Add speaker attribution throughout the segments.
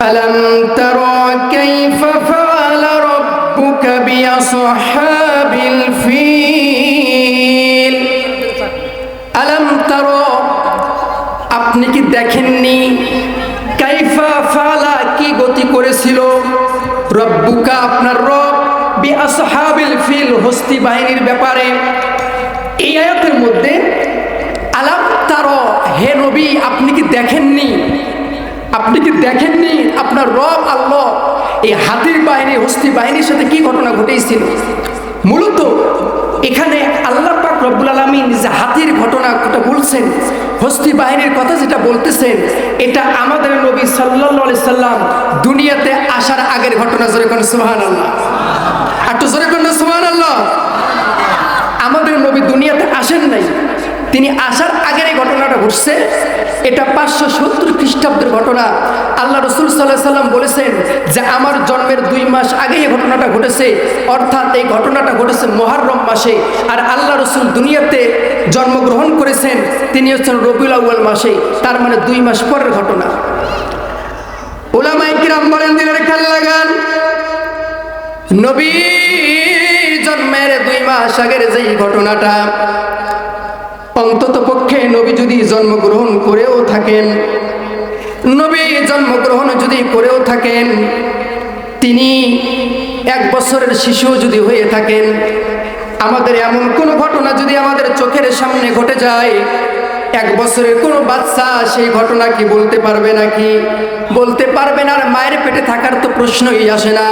Speaker 1: ألم تر كيف فعل ربك بأصحاب الفيل ألم تر আপনি কি দেখেননি কাইফা ফালা কি গতি করেছিল রব্বুকা আপনার রব বি আসহাবিল ফিল হস্তি বাহিনীর ব্যাপারে এই আয়াতের মধ্যে আলাম তার হে নবী আপনি কি দেখেননি আপনি কি দেখেননি আপনার রব আল্লাহ এই হাতির বাহিনী, হস্তি বাহিনীর সাথে কি ঘটনা ঘটেছিল? মূলত এখানে আল্লাহ পাক রব্বুল আলমিন যে হাতির ঘটনা বলছেন, হস্তি বাহিনীর কথা যেটা বলতেছেন, এটা আমাদের নবী সাল্লাহ সাল্লাম দুনিয়াতে আসার আগের ঘটনা। জোরে কোন সুহান আল্লাহ একটু জোরে কোন সুহান আল্লাহ আমাদের নবী দুনিয়াতে আসেন নাই। তিনি আসার আগের এই ঘটনাটা ঘটছে। এটা পাঁচশো সত্তর খ্রিস্টাব্দের ঘটনা। আল্লাহ রসুল সাল্লাহ সাল্লাম বলেছেন যে আমার জন্মের দুই মাস আগে এই ঘটনাটা ঘটেছে। অর্থাৎ এই ঘটনাটা ঘটেছে মহারম মাসে। আর আল্লাহ রসুল দুনিয়াতে জন্মগ্রহণ করেছেন, তিনি হচ্ছেন রবিউল আউ্য়াল মাসে। তার মানে দুই মাস পরের ঘটনা। ওলামাই কিরাম বলেন দিনের খেয়াল লাগান। নবী জন্মের দুই মাস আগের যেই ঘটনাটা অন্তত পক্ষে নবী যদি জন্মগ্রহণ করেও থাকেন, নবী জন্মগ্রহণ যদি করেও থাকেন, তিনি এক বছরের শিশু যদি হয়ে থাকেন, আমাদের এমন কোনো ঘটনা যদি আমাদের চোখের সামনে ঘটে যায়, এক বছরের কোনো বাচ্চা সেই ঘটনা কি বলতে পারবে নাকি? বলতে পারবে না, আর মায়ের পেটে থাকার তো প্রশ্নই আসে না।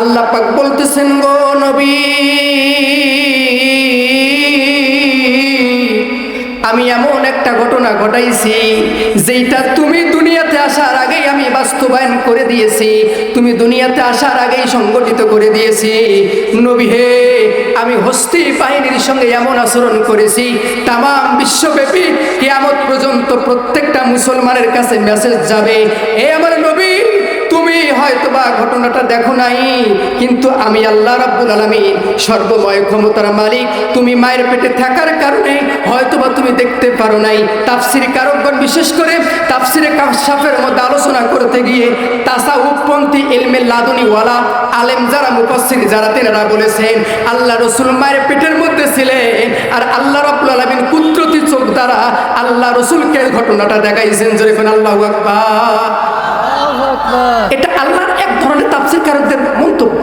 Speaker 1: আল্লাহ পাক বলতেছেন, গো নবী আমি এমন একটা ঘটনা ঘটাইছি যেটা তুমি দুনিয়াতে আসার আগেই আমি বাস্তবায়ন করে দিয়েছি। তুমি দুনিয়াতে আসার আগেই সংগঠিত করে দিয়েছি। নবী হে, আমি হস্তি বাহিনীর সঙ্গে এমন আচরণ করেছি তাম বিশ্বব্যাপী কেয়ামত পর্যন্ত প্রত্যেকটা মুসলমানের কাছে মেসেজ যাবে, এ আমার নবী তুমি হয়তোবা ঘটনাটা দেখো নাই, কিন্তু আমি আল্লাহ রাব্বুল আলামিন সর্বময় ক্ষমতার মালিক। তুমি মায়ের পেটে থাকার কারণে হয়তোবা তুমি দেখতে পারো নাই। তাফসির কারকগণ বিশেষ করে তাফসিরে কাশাফের মধ্যে আলোচনা করতে গিয়ে তাসাউপপন্থী ইলমে লাদুনি ওয়ালা আলেম যারা মুফাসসির, যারা তেনারা বলেছেন, আল্লাহ রসুল মায়ের পেটের মধ্যে ছিলেন আর আল্লাহ রাব্বুল আলামিন কুদরতি চোখ দ্বারা আল্লাহ রসুলকে ঘটনাটা দেখাইছেন। জোরে কোন আল্লাহু আকবার। এটা আল্লাহর এক ধরনের তাফসিরকারকদের মন্তব্য।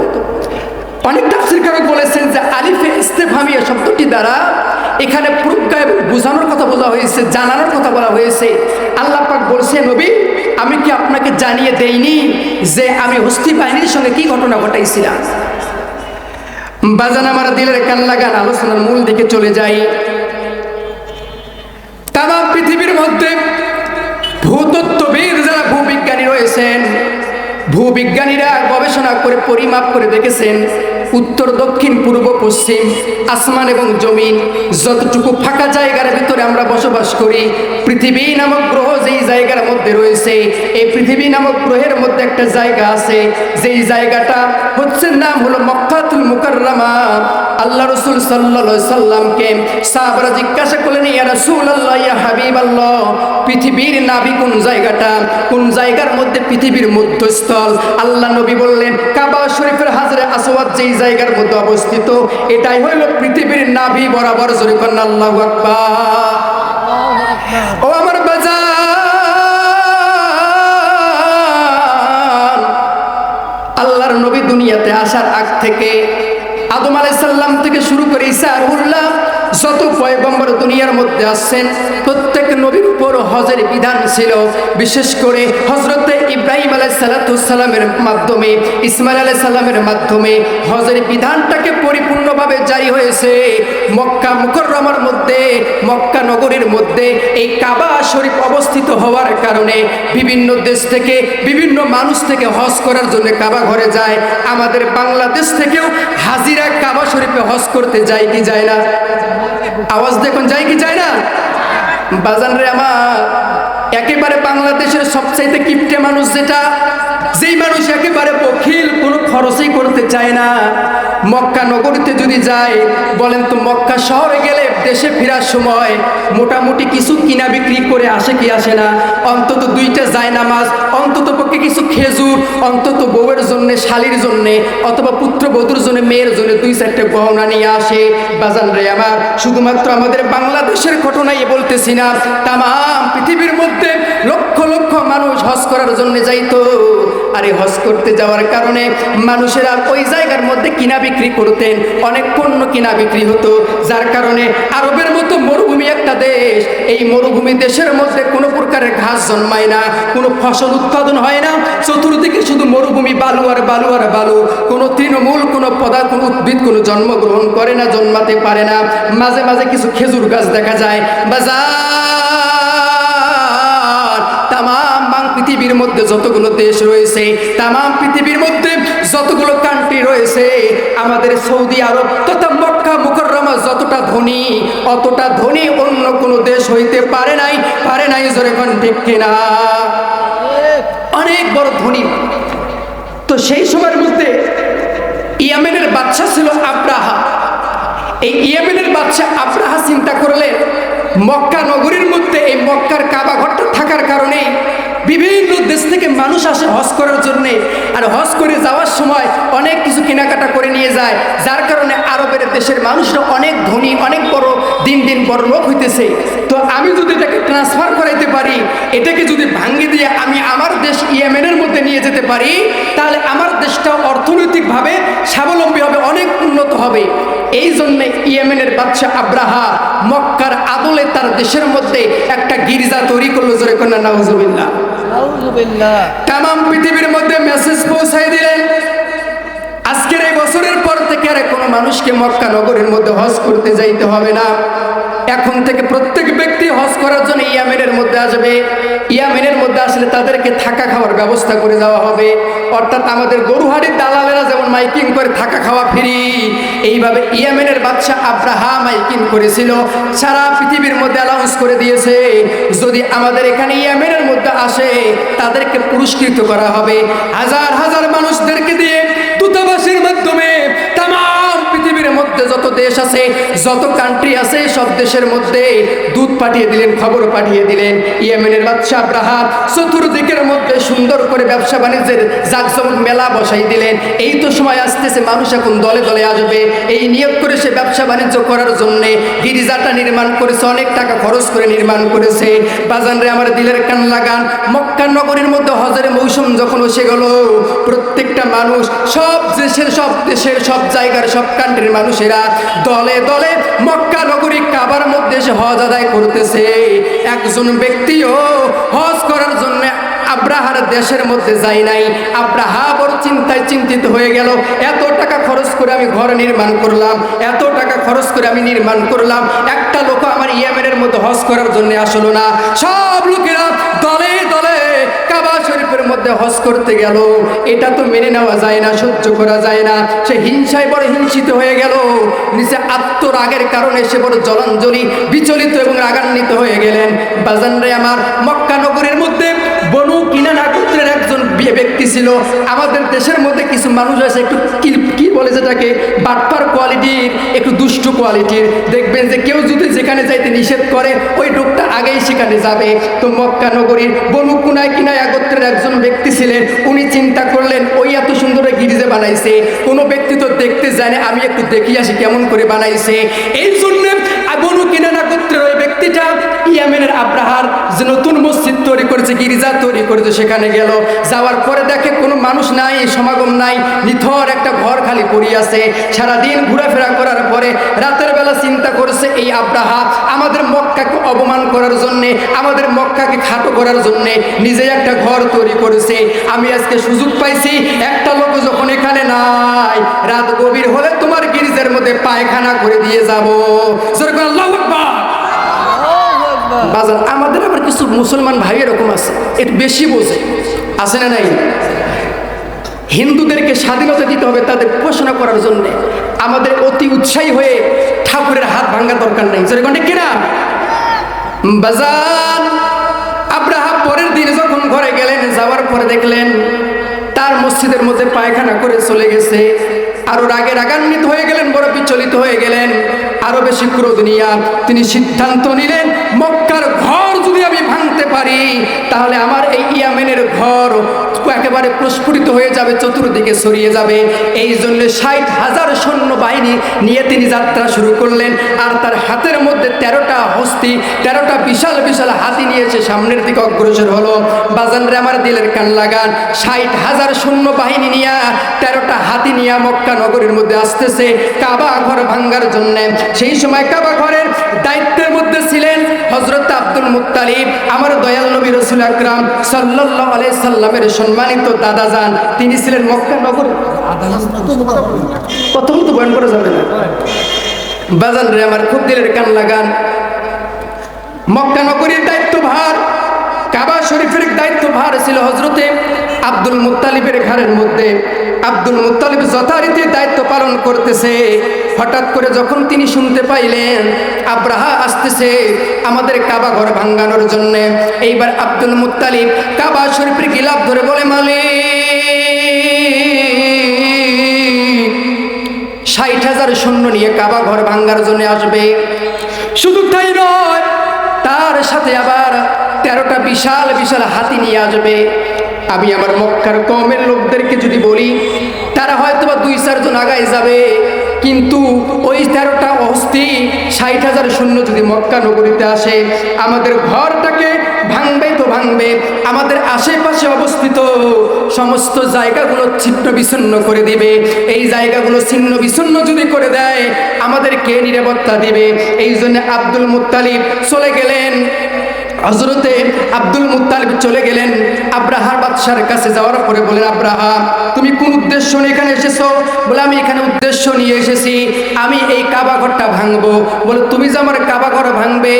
Speaker 1: অনেক তাফসির কারক বলেছেন যে আলিফে ইস্তেফামিয়া শব্দটি দ্বারা এখানে প্রজ্ঞা এবং বোঝানোর কথা বলা হয়েছে, জানানোর কথা বলা হয়েছে। আল্লাহ পাক বলছে নবী, আমি কি আপনাকে জানিয়ে দেইনি যে আমি হস্তি বাহিনীর সঙ্গে কি ঘটনা ঘটাইছিলাম? বাজান আমার দিলের কান্না গান আলোচনার মূল দিকে চলে যাই। তাম পৃথিবীর মধ্যে রয়েছেন ভূবিজ্ঞানীরা গবেষণা করে পরিমাপ করে দেখেছেন উত্তর, দক্ষিণ, পূর্ব, পশ্চিম, আসমান এবং জমিন, যতটুকু ফাঁকা জায়গার ভিতরে আমরা বসবাস করি, পৃথিবী নামক গ্রহ যেই জায়গার মধ্যে রয়েছে, এই পৃথিবী নামক গ্রহের মধ্যে একটা জায়গা আছে। যেই জায়গাটা হচ্ছে নাম হলো মক্কাতুল মুকাররামা। আল্লাহ রসুল সাল্লা সাল্লামকে সাহাবারা জিজ্ঞাসা করলেন, ইয়া রসুল আল্লাহ ইয়া হাবিব আল্লাহ পৃথিবীর নাভি কোন জায়গাটা? কোন জায়গার মধ্যে পৃথিবীর মধ্যস্থল? আল্লাহ নবী বললেন, কাবা শরীফের হাজরে আসওয়াদ যেই জায়গার মধ্যে অবস্থিত। এটাই হইল পৃথিবীর নাভি বরাবর জরিফান আল্লাহ ও আমার আল্লাহর নবী দুনিয়াতে আসার আগ থেকে আদম আলাইসাল্লাম থেকে শুরু করে ঈসা রুহুল্লাহ যত পয়গম্বর দুনিয়ার মধ্যে আসছেন, প্রত্যেক নবীর উপর হজের বিধান ছিল, বিশেষ করে হজরতে ইব্রাহিম আলাই সালাতামের মাধ্যমে, ইসমাইল আলাই সাল্লামের মাধ্যমে হজের বিধানটাকে পরিপূর্ণভাবে জারি হয়েছে। মক্কা মুকররমার মধ্যে, মক্কা নগরীর মধ্যে এই কাবা শরীফ অবস্থিত হওয়ার কারণে বিভিন্ন দেশ থেকে, বিভিন্ন মানুষ থেকে হজ করার জন্য কাবা ঘরে যায়। আমাদের বাংলাদেশ থেকেও হাজিরা কাবা শরীফে হজ করতে যায় কি যায় না? আওয়াজ দেখুন, যায় কি যায় না? বাজান রে আমার। একেবারে বাংলাদেশের সবচাইতে কিপটে মানুষ যেটা, যেই মানুষ একেবারে বখিল, কোনো খরচই করতে চায় না। মক্কা নগরীতে যদি যায়, বলেন তো মক্কা শহরে গেলে দেশে ফেরার সময় মোটামুটি কিছু কিনা বিক্রি করে আসে কি আসে না? অন্তত দুইটা যায় নামাজ, অন্তত পক্ষে কিছু খেজুর, অন্তত বউয়ের জন্য, শালির জন্যে, অথবা পুত্র বধুর জন্য, মেয়ের জন্য দুই চারটে গহনা নিয়ে আসে। বাজান রে আমার, শুধুমাত্র আমাদের বাংলাদেশের ঘটনাই বলতেছি না তাম পৃথিবীর মধ্যে লক্ষ মানুষ হজ করার জন্য যাইতো। আর হজ করতে যাওয়ার কারণে মানুষেরা ওই জায়গার মধ্যে কিনা বিক্রি করতেন, অনেক পণ্য কিনা বিক্রি হতো। যার কারণে আরবের মতো মরুভূমি একটা দেশ, এই মরুভূমি দেশের মধ্যে কোনো প্রকারের ঘাস জন্মায় না, কোনো ফসল উৎপাদন হয় না। চতুর্দিকে শুধু মরুভূমি, বালু আর বালু আর বালু। কোনো তৃণমূল, কোনো পদা, কোনো উদ্ভিদ, কোনো জন্মগ্রহণ করে না, জন্মাতে পারে না। মাঝে মাঝে কিছু খেজুর গাছ দেখা যায়। বাজার যতগুলো দেশ রয়েছে তাম পৃথিবীর মধ্যে যতগুলো কান্ট্রি রয়েছে, আমাদের সৌদি আরব তথা মক্কা মুকররমা যতটা ধনী, অতটা ধনী অন্য কোনো দেশ হইতে পারে নাই পারে নাই জোরে কোন ঠিক কিনা? অনেক বড় ধনী। তো সেই সময়ের মধ্যে ইয়ামেনের বাচ্চা ছিল আব্রাহা। এই ইয়েমেনের বাচ্চা আব্রাহা চিন্তা করলেন, মক্কা নগরীর মধ্যে এই মক্কার কাবা ঘরটা থাকার কারণে বিভিন্ন দেশ থেকে মানুষ আসে হজ করার জন্যে। আর হজ করে যাওয়ার সময় অনেক কিছু কেনাকাটা করে নিয়ে যায়। যার কারণে আরবের দেশের মানুষরা অনেক ধনী, অনেক বড়, দিন দিন বড় লোক হইতেছে। তো আমি যদি এটাকে ট্রান্সফার করাইতে পারি, এটাকে যদি ভাঙ্গি দিয়ে আমি আমার দেশ ইয়েমেনের মধ্যে নিয়ে যেতে পারি, তাহলে আমার দেশটা অর্থনৈতিকভাবে স্বাবলম্বী হবে, অনেক উন্নত হবে। এই জন্য ইয়েমেনের বাদশাহ আব্রাহা মক্কার আদলে তার দেশের মধ্যে একটা গির্জা তৈরি করল, জোরে কন্যা
Speaker 2: আউযুবিল্লাহ
Speaker 1: তাম পৃথিবীর মধ্যে মেসেজ পৌঁছাই দিলেন আজকের এই বছরের পর থেকে আর কোনো মানুষকে মক্কা নগরের মধ্যে হজ করতে যাইতে হবে না। এখন থেকে প্রত্যেক ব্যক্তি হজ করার জন্য ইয়ামেনের মধ্যে আসবে। ইয়ামেনের মধ্যে আসলে তাদেরকে থাকা খাওয়ার ব্যবস্থা করে দেওয়া হবে। অর্থাৎ আমাদের গরুহাটির দালালেরা যেমন মাইকিং করে থাকা খাওয়া ফ্রি, এইভাবে ইয়ামেনের বাচ্চা আব্রাহা মাইকিং করেছিল। সারা অ্যালাউন্স করে দিয়েছে, যদি আমাদের এখানে ইয়ামেনের মধ্যে আসে, তাদেরকে পুরস্কৃত করা হবে। হাজার হাজার মানুষদেরকে দিয়ে দেশ আছে, যত কান্ট্রি আছে, সব দেশের মধ্যে দুধ পাঠিয়ে দিলেন, খবর পাঠিয়ে দিলেন। ইয়েমেনের বাদশাহ আব্রাহা চতুর্দিকের মধ্যে সুন্দর করে ব্যবসা বাণিজ্যের জাকজমক মেলা বসাই দিলেন। এই তো সময় আসতেছে, মানুষ এখন দলে দলে আসবে। এই নিয়োগ করে সে ব্যবসা বাণিজ্য করার জন্য গিরিজাটা নির্মাণ করেছে, অনেক টাকা খরচ করে নির্মাণ করেছে। বাজান রে, আমার দিলের কান লাগান। মক্কা নগরীর মধ্যে হজরের মৌসুম যখন এসে গেল, প্রত্যেকটা মানুষ, সব দেশের সব দেশের, সব জায়গার, সব কান্ট্রির মানুষেরা দলে দলে মক্কা নগরী কাবার মধ্যে এসে হজ আদায় করতেছে। একজন ব্যক্তিও হজ করার জন্য আব্রাহার দেশের মধ্যে যাই নাই। আব্রাহা বড় চিন্তায় চিন্তিত হয়ে গেল। এত টাকা খরচ করে আমি ঘর নির্মাণ করলাম, এত টাকা খরচ করে আমি নির্মাণ করলাম। একটা লোক আমার ইয়ামেনের মধ্যে হজ করার জন্য আসলো না। সব লোকেরা মধ্যে হজ করতে গেল। এটা তো মেনে নেওয়া যায় না, সহ্য করা যায় না। সে হিংসায় বড় হিংসিত হয়ে গেল। নিচে আত্মরাগের কারণে সে বড় জলাঞ্জলি বিচলিত এবং রাগান্বিত হয়ে গেলেন। বাজানরে আমার মক্কা বিয়ে ব্যক্তি ছিল, আমাদের দেশের মধ্যে কিছু মানুষ আছে, একটু কি কি বলে যেটাকে বাটপার কোয়ালিটির, একটু দুষ্টু কোয়ালিটির। দেখবেন যে কেউ যদি যেখানে যাইতে নিষেধ করে, ওই লোকটা আগেই সেখানে যাবে। তো মক্কা নগরীর বনু কুনায় কিনায় গোত্রের একজন ব্যক্তি ছিলেন, উনি চিন্তা করলেন, ওই এত সুন্দর গিরিজে বানাইছে। কোনো ব্যক্তি তো দেখতে জানে আমি একটু দেখি আসি কেমন করে বানাইছে। এই জন্য বনু কিনা গোত্রের ওই ব্যক্তিটা ইয়ামেনের আব্রাহার যে নতুন মসজিদ তৈরি করেছে, গির্জা তৈরি করেছে, সেখানে গেল। যাওয়ার পরে দেখে কোনো মানুষ নাই, সমাগম নাই, নিথর একটা ঘর খালি পড়ে আছে। সারাদিন ঘোরাফেরা করার পরে রাতের বেলা চিন্তা করেছে, এই আব্রাহা আমাদের মক্কাকে অপমান করার জন্যে, আমাদের মক্কাকে খাটো করার জন্যে নিজে একটা ঘর তৈরি করেছে। আমি আজকে সুযোগ পাইছি, একটা লোক যখন এখানে নাই, রাত গভীর হলে তোমার গির্জার মধ্যে পায়খানা করে দিয়ে যাব। যেরকম আল্লাহু বাজার, আমাদের আবার কিছু মুসলমান ভাই এরকম আছে, একটু বেশি বোঝে। আছে না নাই? হিন্দুদেরকে স্বাধীনতা দিতে হবে তাদের উপাসনা করার জন্য। আমাদের অতি উৎসাহী হয়ে ঠাকুরের হাত ভাঙ্গার দরকার নেই। যেরকম ঠিক কিনা? বাজার আব্রাহা পরের দিন যখন ঘরে গেলেন, যাওয়ার পরে দেখলেন, তার মসজিদের মধ্যে পায়খানা করে চলে গেছে। আরও রাগে রাগান্বিত হয়ে গেলেন, বড় বিচলিত হয়ে গেলেন। আরও বেশি ক্রোধ নিয়ে তিনি সিদ্ধান্ত নিলেন, মক্কার ঘর যদি আমি ভাঙতে পারি, তাহলে আমার এই ইয়ামেনের ঘর একেবারে প্রস্ফুটিত হয়ে যাবে, চতুর্দিকে ছড়িয়ে যাবে। এই জন্য ষাট হাজার সৈন্য বাহিনী নিয়ে তিনি যাত্রা শুরু করলেন, আর তার হাতের মধ্যে তেরোটা হস্তি, তেরোটা বিশাল বিশাল হাতি নিয়েছে সামনের দিকে অগ্রসর হলো। বাজানরে আমার দিলের কান লাগান। ষাট হাজার সৈন্য বাহিনী নিয়ে তেরোটা হাতি নিয়ে মক্কা নগরীর মধ্যে আসতেছে। কাবা ঘর ভাঙ্গার জন্য। সেই সময় কাবা ঘরের দায়িত্বের মধ্যে মুত্তালিব আমার দয়াল নবী রসুল আকরাম সাল্লাহ সাল্লামের সম্মানিত দাদা যান তিনি ছিলেন মক্কা নগর প্রথম তো বয়ন করা যাবে বাজান রে, আমার খুব দিলের কান লাগান। মক্কা নগরীর কাবা শরীফের ছিল হজরতে আব্দুল মুত্তালিবের ঘরের মধ্যে আব্দুল মুত্তালিব যথারীতি দায়িত্ব পালন করতেছে। হঠাৎ করে যখন তিনি শুনতে পাইলেন, আব্রাহা আসতেছে আমাদের কাবা ঘর ভাঙ্গানোর জন্য। এইবার আব্দুল মুত্তালিব কাবা শরীফের গিলাপ ধরে বলে, মালিক, ষাট হাজার সৈন্য নিয়ে কাবা ঘর ভাঙ্গার জন্য আসবে। শুধু তাই নয়, তার সাথে আবার তেরোটা বিশাল বিশাল হাতি নিয়ে আসবে। আমি আমার মক্কার কমের লোকদেরকে যদি বলি, তারা হয়তো বা দুই চারজন আগায় যাবে, কিন্তু ওই তেরোটা অস্থি ষাট হাজার শূন্য যদি মক্কা নগরীতে আসে, আমাদের ঘরটাকে ভাঙবে তো ভাঙবে, আমাদের আশেপাশে অবস্থিত সমস্ত জায়গাগুলো ছিন্ন বিচ্ছিন্ন করে দিবে। এই জায়গাগুলো ছিন্ন বিচ্ছিন্ন যদি করে দেয় আমাদেরকে নিরাপত্তা দিবে? এই জন্য আব্দুল মুত্তালিব চলে গেলেন। হজরতে আব্দুল মুত্তালিব চলে গেলেন। আব্রাহার বাদশার কাছে যাওয়ার পরে বলেন, আব্রাহা, তুমি কোন উদ্দেশ্য নিয়ে এখানে এসেছ? বলে, আমি এখানে উদ্দেশ্য নিয়ে এসেছি। আমি এই কাবা ঘরটা ভাঙবো। বলে, তুমি যে আমার কাবা ঘর ভাঙবে,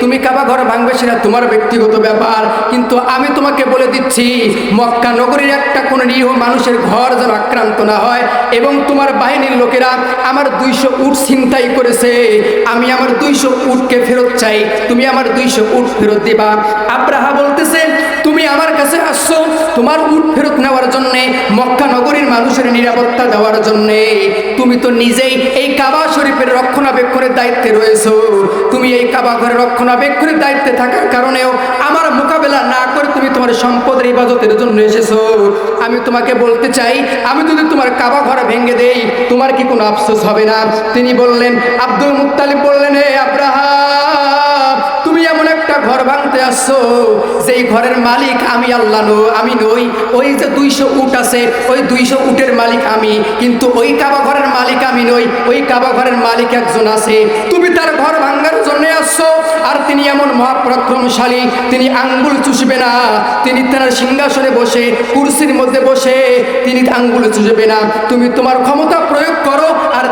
Speaker 1: তুমি কাবা ঘর ভাঙবে সেটা তোমার ব্যক্তিগত ব্যাপার। কিন্তু আমি তোমাকে বলে দিচ্ছি, মক্কা নগরীর একটা কোনো নিরীহ মানুষের ঘর যেন আক্রান্ত না হয় এবং তোমার বাহিনীর লোকেরা আমার দুইশো উট ছিনতাই করেছে। আমি আমার দুইশো উটকে ফেরত চাই। তুমি আমার দুইশো উট ফেরত দিবা। আব্রাহা বলতেছে তুমি আমার কাছে আসছো তোমার উট ফেরত নেওয়ার জন্যে, মক্কা নগরীর মানুষের নিরাপত্তা দেওয়ার জন্যে। তুমি তো নিজেই এই কাবা শরীফের রক্ষণাবেক্ষণের দায়িত্বে রয়েছো। তুমি এই কাবা ঘরের রক্ষণাবেক্ষণের দায়িত্বে থাকার কারণেও আমার মোকাবেলা না করে তুমি তোমার সম্পদের ইবাদতের জন্য এসেছ। আমি তোমাকে বলতে চাই, আমি যদি তোমার কাবা ঘর ভেঙে দেই, তোমার কি কোনো আফসোস হবে না? তিনি বললেন, আব্দুল মুত্তালিব বললেন, হে আব্রাহা একটা ঘর ভাঙতে আসছো? যেই ঘরের মালিক আমি আল্লাহ নো আমি নই। ওই যে দুইশো উট আছে, ওই দুইশো উটের মালিক আমি। কিন্তু ওই কাবা ঘরের মালিক আমি নই, ওই কাবা ঘরের মালিক একজন আছে। তুমি তার ঘর ভাঙার জন্য আসছো, আর তিনি এমন মহাপরাক্রমশালী তিনি আঙ্গুল চুষবে না। তিনি তার সিংহাসনে বসে, কুরসির মধ্যে বসে, তিনি আঙ্গুল চুষবে না। তুমি তোমার ক্ষমতা প্রয়োগ করো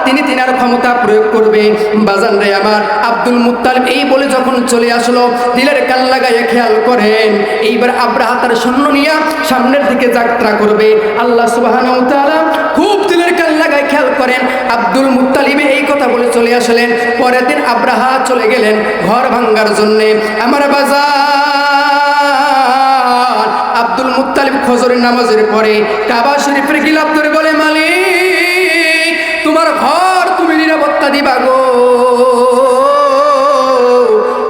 Speaker 1: তিনি তিনার ক্ষমতা প্রয়োগ করবে। বাজান রে আমার আব্দুল মুত্তালিব, এই বলে যখন চলে আসলো, দিলের কান লাগাইয়া খেয়াল করেন। এইবার আব্রাহা তার সৈন্য নিয়ে সামনের দিকে যাত্রা করবে। আল্লাহ তাআলা খুব দিলের কান লাগায় খেয়াল করেন। আব্দুল মুত্তালিবে এই কথা বলে চলে আসলেন। পরের দিন আব্রাহা চলে গেলেন ঘর ভাঙ্গার জন্যে। আমার বাজার আব্দুল মুত্তালিব ফজরের নামাজের পরে কাবা শরীফের গিলাপ ধরে দিবা গো।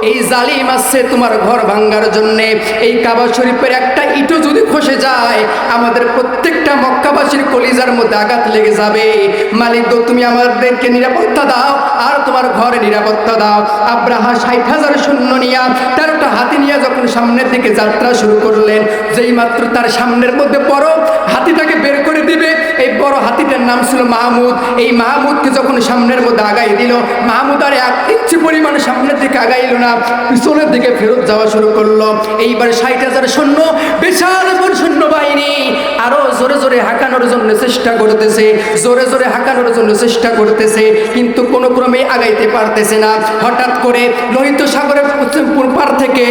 Speaker 1: এই জালিম আসছে তোমার ঘর ভাঙ্গার জন্যে। এই কাবা শরীফের একটা ইটও যদি খসে যায়, আমাদের প্রত্যেকটা মক্কাবাসীর কলিজার মধ্যে আঘাত লেগে যাবে। মালিক গো, তুমি আমাদেরকে নিরাপত্তা দাও আর তোমার ঘরে নিরাপত্তা দাও। আব্রাহা ষাট হাজার সৈন্য নিয়া তেরোটা হাতি নিয়ে যখন সামনের দিকে যাত্রা শুরু করলেন যেই মাত্র তার সামনের মধ্যে বড় হাতিটাকে বের করে দিবে। এই বড় হাতিটার নাম ছিল মাহমুদ। এই মাহমুদকে যখন সামনের মধ্যে আগাই দিল, মাহমুদ আর এক ইঞ্চি পরিমাণ সামনের দিকে আগাইল না, পিছনের দিকে ফেরত যাওয়া শুরু করল। এইবার ষাট হাজার সৈন্য, বিশাল সৈন্য বাহিনী আরও জোরে জোরে হাঁকানোর জন্য চেষ্টা করতেছে, জোরে জোরে হাঁকানোর জন্য চেষ্টা করতেছে, কিন্তু কোনো ক্রমে আগাইতে পারতেছে না। হঠাৎ করে লোহিত সাগরের পার থেকে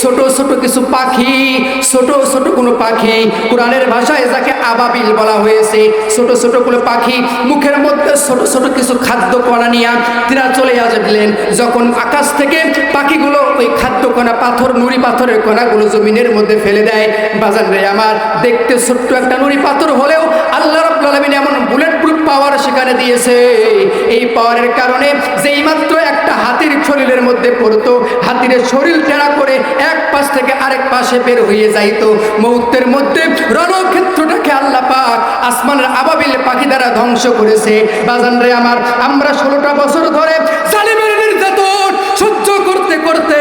Speaker 1: ছোট ছোট কিছু পাখি, ছোট ছোট কোনো পাখি কোরআনের ভাষায় যাকে আবাবিল বলা হয়েছে, ছোট ছোট কোনো পাখি মুখের মধ্যে ছোট ছোট কিছু খাদ্য কণা নিয়ে তিনা চলে আসলেন। যখন আকাশ থেকে পাখিগুলো ওই খাদ্য কণা পাথর, নুড়ি পাথরের কণাগুলো জমিনের মধ্যে ফেলে দেয় বাজান রে আমার, দেখতে ছোট্ট একটা নুড়ি পাথর হলেও আল্লাহ রব্বুল আলামিন এমন বুলেট প্রুফ পাওয়ার সেখানে দিয়েছে। এই পাওয়ারের কারণে যেই মাত্র একটা হাতির শরীরের মধ্যে পড়তো, হাতির শরীর টেরা করে এক পাশ থেকে আরেক পাশে বের হয়ে যাইতো। মুহূর্তের মধ্যে রণক্ষেত্রটাকে আল্লাহ পাক আসমানের আবাবিল পাখি দ্বারা ধ্বংস করেছে। বাজান রে আমার, আমরা ষোলোটা বছর ধরে জালিমের নির্যাতন সহ্য করতে করতে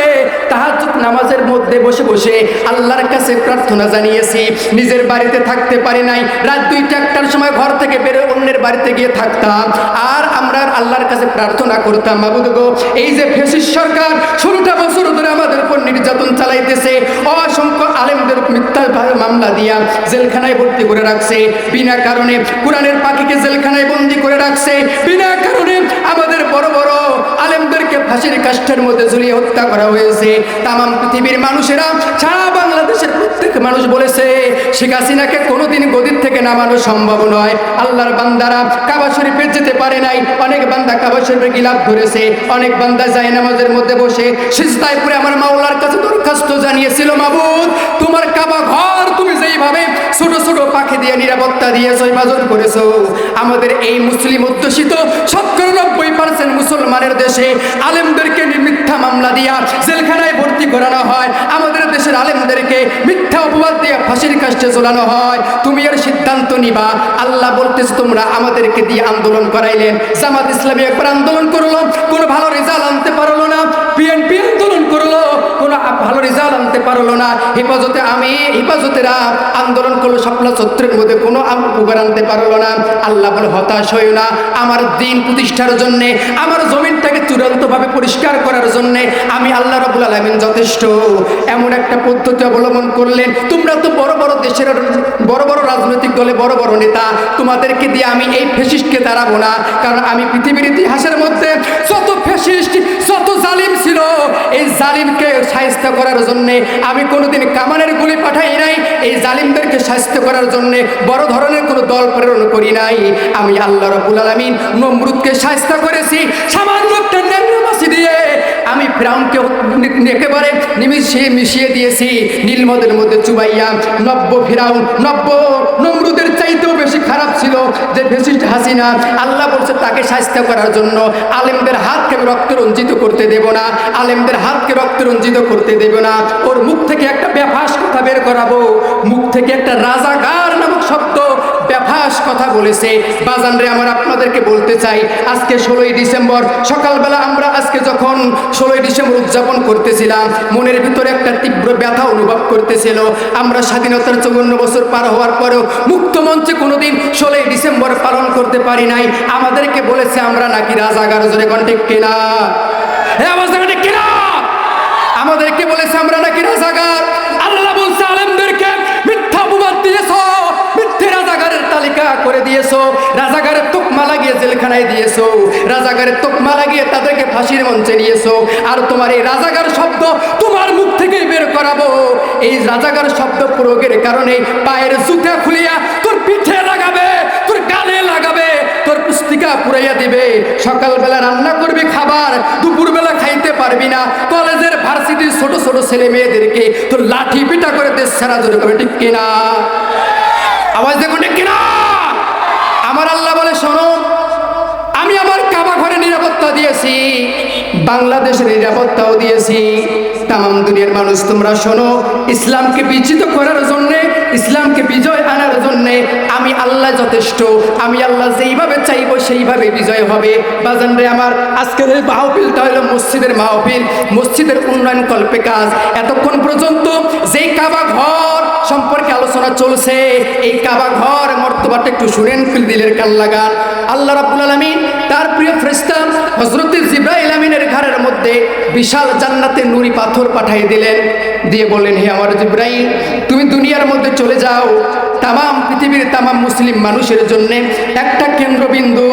Speaker 1: তাহাজ নামাজের মধ্যে বসে বসে আল্লাহর কাছে প্রার্থনা জানিয়েছি, নিজের বাড়িতে থাকতে পারি নাই, রাত দুইটা একটার সময় ঘর থেকে বেরো অন্যের বাড়িতে গিয়ে থাকতাম, আর আমরা আল্লাহর কাছে প্রার্থনা করতাম, মাবুদ গো, এই যে ফেসিস সরকার ষোলোটা বছর ধরে আমাদের উপর নির্যাতন চালাইতেছে, অসংখ্য আলেমদের মিথ্যা মামলা দিয়া জেলখানায় ভর্তি করে রাখছে, বিনা কারণে কোরআনের পাখিকে জেলখানায় বন্দি করে রাখছে, বিনা কারণে আমাদের বড় বড় আলেমদেরকে ফাঁসির কাষ্ঠের মধ্যে ঝুলিয়ে হত্যা করা হয়েছে। তাম পৃথিবীর মানুষেরা, সারা বাংলাদেশের প্রত্যেক মানুষ বলেছে, শেখ হাসিনাকে কোনোদিন গদির থেকে নামানো সম্ভব নয়। আল্লাহর বান্দারা কাবা শরীফে যেতে পারে নাই। অনেক বান্দা কাবা শরীফে গিলাপ ধরেছে। অনেক বান্দা যায় নামাজের মধ্যে বসে। সিজদায় পরে আমার মাওলার কাছে দরখাস্ত জানিয়েছিল, মাবুদ, তোমার কাবা ঘর ছোট ছোট পাখি দিয়ে নিরাপত্তা দিয়েছ হেফাজত করেছ। আমাদের এই মুসলিম অধ্যুষিত শতকরা নব্বই পার্সেন্ট মুসলমানের দেশে আলেমদেরকে মিথ্যা মামলা দিয়া জেলখানায় ভর্তি করানো হয়। আমাদের দেশের আলেমদেরকে মিথ্যা অপবাদ দিয়ে ফাঁসির কাষ্টে ঝোলানো হয়। তুমি এর সিদ্ধান্ত নিবা। আল্লাহ বলতেছ, তোমরা আমাদেরকে দিয়ে আন্দোলন করাইলেন। জামাত ইসলামী একবার আন্দোলন করল। কোনো ভালো রেজাল্ট আনতে পারল পারল না। হেফাজতে আমি, হেফাজতেরা আন্দোলন করল শাপলা চত্রের মধ্যে, কোনো উপকার আনতে পারল না। আল্লাহ বলে, হতাশ হইও না। আমার দিন প্রতিষ্ঠার জন্যে, আমার জমিনটাকে চূড়ান্তভাবে পরিষ্কার করার জন্যে আমি আল্লাহ রবুল আলমিন যথেষ্ট। এমন একটা পদ্ধতি অবলম্বন করলেন। তোমরা তো বড় বড় দেশের, বড় বড় রাজনৈতিক দলে, বড় বড় নেতা। তোমাদেরকে দিয়ে আমি এই ফেসিস্টকে দাঁড়াবো না। কারণ আমি পৃথিবীর ইতিহাসের মধ্যে যত ফেসিস্ট, যত জালিম ছিল সাহিত্য করার জন্যে, আমি কোনোদিন কামানের গুলি পাঠাই নাই, এই জালিমদেরকে সাহিত্য করার জন্যে বড় ধরনের কোনো দল প্রেরণ করি নাই। আমি আল্লাহ রবুল আলমিন নমরুদকে সাহিত্য করেছি, সামান্য একটা ন্যাংরামাসি দিয়ে আমি ফ্রাউনকে একেবারে নিমিশিয়ে মিশিয়ে দিয়েছি, নীলমদের মধ্যে চুবাইয়া, নব্য ফিরাউন, নব্য নমরুদের চাইতেও বেশি খারাপ ছিল যে ফেসিস্ট হাসিনা, আল্লাহ বলছে তাকে স্বাস্থ্য করার জন্য আলেমদের হাতকে রক্ত রঞ্জিত করতে দেব না, আলেমদের হাতকে রক্ত রঞ্জিত করতে দেব না। ওর মুখ থেকে একটা ব্যাভাস কথা বের করাবো, মুখ থেকে একটা রাজাকার নামক শব্দ ব্যাভাস কথা বলেছে। বাজান রে, আমার আপনাদেরকে বলতে চাই, আজকে ষোলোই ডিসেম্বর, সকালবেলা আমরা আজকে যখন ষোলোই ডিসেম্বর উদযাপন করতেছিলাম, মনের ভিতরে একটা তীব্র ব্যথা অনুভব করতেছিল। আমরা স্বাধীনতার চৌবন্ন বছর পার হওয়ার পরেও মুক্ত মঞ্চে কোনোদিন ষোলোই ডিসেম্বর পালন করতে পারি নাই। আমাদেরকে বলেছে, আমরা নাকি রাজাগার জোরে কন্টেক কেনা। হ্যাঁ আমাদেরকে বলেছে, আমরা নাকি রাজাগার তালিকা করে দিয়েছ রাজাগারের তোকমা লাগিয়ে জেলখানায় দিয়েছ রাজাগারের তোকমা লাগিয়ে তাদেরকে ফাঁসির মঞ্চে নিয়েছো, আর তোমার এই রাজাগার শব্দ তোমার মুখ থেকেই বের করাবো। এই রাজাগার শব্দ প্রয়োগের কারণে পায়ের জুতা খুলিয়া তোর পিঠে লাগাবে, তোর গালে লাগাবে, তোর পুস্তিকা পুরাইয়া দিবে। সকালবেলা রান্না করবি খাবার, দুপুরবেলা খাইতে পারবি না। কলেজের ভার্সিটির ছোট ছোট ছেলে মেয়েদেরকে তোর লাঠি পিটা করে দেশ ছাড়া জোরে করে ঠিক কিনা? আওয়াজ দেখো ঠিক কিনা আমার আল্লাহ বলে শোনো আমি আমার কাবা ঘরে নিরাপত্তা দিয়েছি বাংলাদেশের নিরাপত্তাও দিয়েছি। তাম দুনিয়ার মানুষ তোমরা শোনো ইসলামকে বিচ্ছিত করার জন্যে ইসলামকে বিজয় আনার জন্যে আমি আল্লাহ যথেষ্ট, আমি আল্লাহ যেইভাবে চাইব সেইভাবে বিজয় হবে। বাজান রে আমার, আজকের এই মাহফিলটা হলো মসজিদের মাহফিল, মসজিদের উন্নয়ন কল্পে কাজ। এতক্ষণ পর্যন্ত যেই কাবা ঘর সম্পর্কে আলোচনা চলছে, এই কাবা ঘর মর্তবাটা একটু শুনেন ফিল দিলের কান লাগান। আল্লাহ রাব্বুল আলামিন, তার প্রিয় ফেরেশতা হযরত মধ্যে বিশাল জান্নাতে নুরি পাথর পাঠিয়ে দিলেন। দিয়ে বললেন, হে আমার জিব্রাইল, তুমি দুনিয়ার মধ্যে চলে যাও। তামাম পৃথিবীর তামাম মুসলিম মানুষের জন্যে একটা কেন্দ্রবিন্দু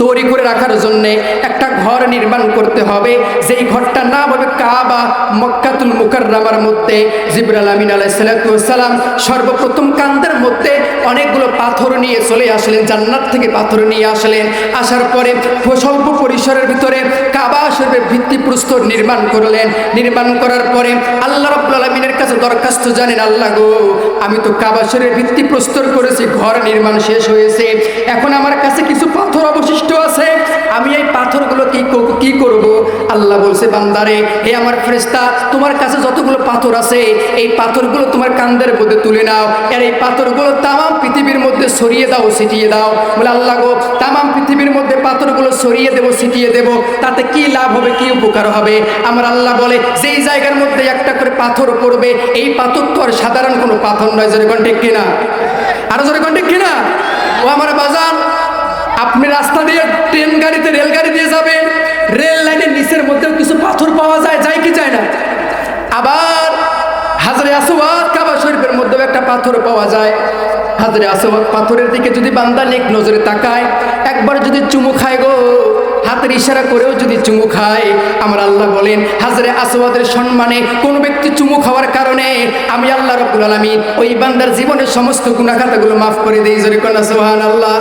Speaker 1: তৈরি করে রাখার জন্যে একটা ঘর নির্মাণ করতে হবে। যেই ঘরটার নাম হবে কাবা, মক্কাতুল মুকাররামার মধ্যে। জিবরাল আমিন আলাইসালাম সর্বপ্রথম কান্দের অনেকগুলো পাথর নিয়ে চলে আসলেন, জান্নাত থেকে পাথর নিয়ে আসলেন। আসার পরে স্বল্প পরিসরের ভিতরে কাবা শরীফের ভিত্তিপ্রস্তর নির্মাণ করলেন। নির্মাণ করার পরে আল্লাহ আলমিনের কাছে দরখাস্ত জানেন, আল্লাহ গো, আমি তো কাবা শরীফের ভিত্তিপ্রস্তর করেছি, ঘর নির্মাণ শেষ হয়েছে। এখন আমার কাছে কিছু পাথর অবশিষ্ট আছে। আমি এই পাথরগুলো কি কি করব? আল্লাহ বলছে, বান্দারে, হে আমার ফেরেশতা, তোমার কাছে যতগুলো পাথর আছে, এই পাথরগুলো তোমার কান্দের মধ্যে তুলে নাও। আর এই পাথরগুলো তামাম পৃথিবীর মধ্যে ছড়িয়ে দাও, ছিটিয়ে দাও। বলে, আল্লাহ গো, তামাম পৃথিবীর মধ্যে পাথরগুলো ছড়িয়ে দেবো, ছিটিয়ে দেবো। তাতে কি লাভ হবে, কি উপকার হবে? আমার আল্লাহ বলে, যেই জায়গার মধ্যে একটা করে পাথর পড়বে, এই পাথর তো আর সাধারণ কোনো পাথর নয়, জোরে কোন ঠিক কিনা? আরও জোরে কোন ঠিক কিনা? ও আমার বাজান আপনি রাস্তা দিয়ে ট্রেন গাড়িতে, রেলগাড়ি দিয়ে যাবেন, রেল লাইনের নিচের মধ্যেও কিছু পাথর পাওয়া যায় যায় কি যায় না? আবার হাজারে আসোয়াদ কাবা শরীফের মধ্যেও একটা পাথর পাওয়া যায়। হাজারে আসোয়াদ পাথরের দিকে যদি বান্দা নেক নজরে তাকায়, একবার যদি চুমু খায় গো, হাতের ইশারা করেও যদি চুমু খায়, আমার আল্লাহ বলেন, হাজারে আসওয়াদের সম্মানে কোন ব্যক্তি চুমু খাওয়ার কারণে আমি আল্লাহ রব্বুল আলামিন ওই বান্দার জীবনের সমস্ত গুণাখাতাগুলো মাফ করে দেই। জোরে কন্যা সোহান আল্লাহ